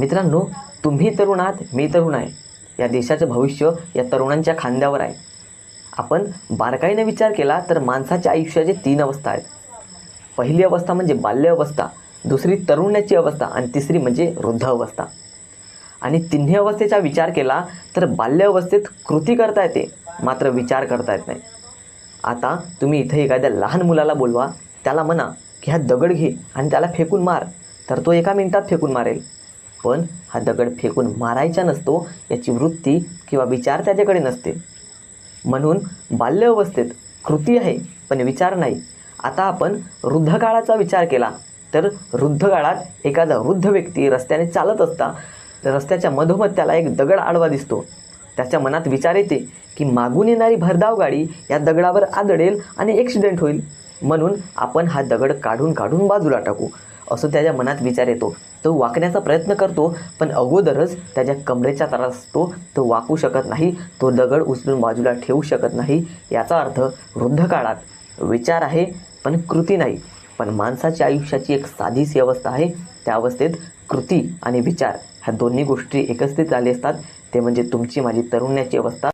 मित्रांनो तुम्ही तरुण आहात मी तरुण आहे. या देशाचं भविष्य या तरुणांच्या खांद्यावर आहे. आपण बारकाईने विचार केला तर माणसाच्या आयुष्याचे तीन अवस्था आहेत. पहिली अवस्था म्हणजे बाल्य अवस्था दुसरी तरुणाची अवस्था आणि तिसरी म्हणजे वृद्ध अवस्था आणि तिन्ही अवस्थेचा विचार केला तर बाल्य अवस्थेत कृती करता येते मात्र विचार करता येत नाही. आता तुम्ही इथे एखाद्या लहान मुलाला बोलवा त्याला म्हणा की हा दगड घे आणि त्याला फेकून मार. तर तो एका मिनिटात फेकून मारेल. पण हा दगड फेकून मारायचा नसतो याची वृत्ती किंवा विचार त्याच्याकडे नसते. म्हणून बाल्य अवस्थेत कृती आहे पण विचार नाही. आता आपण वृद्ध काळाचा विचार केला तर वृद्ध काळात एखादा वृद्ध व्यक्ती रस्त्याने चालत असता तर रस्त्याच्या मधोमध त्याला एक दगड आडवा दिसतो. त्याच्या मनात विचार येते की मागून येणारी भरधाव गाडी या दगडावर आदळेल आणि ॲक्सिडेंट होईल. म्हणून आपण हा दगड काढून काढून बाजूला टाकू असं त्याच्या मनात विचार येतो. तो वाकण्याचा प्रयत्न करतो पण अगोदरच त्याच्या कमरेचा त्रास असतो तो वाकू शकत नाही तो दगड उचलून बाजूला ठेवू शकत नाही याचा अर्थ वृद्ध काळात विचार आहे पण कृती नाही. पण माणसाच्या आयुष्याची एक साधीशी अवस्था आहे त्या अवस्थेत कृती आणि विचार ह्या दोन्ही गोष्टी एकत्रित झाले असतात. ते म्हणजे तुमची माझी तरुण्याची अवस्था.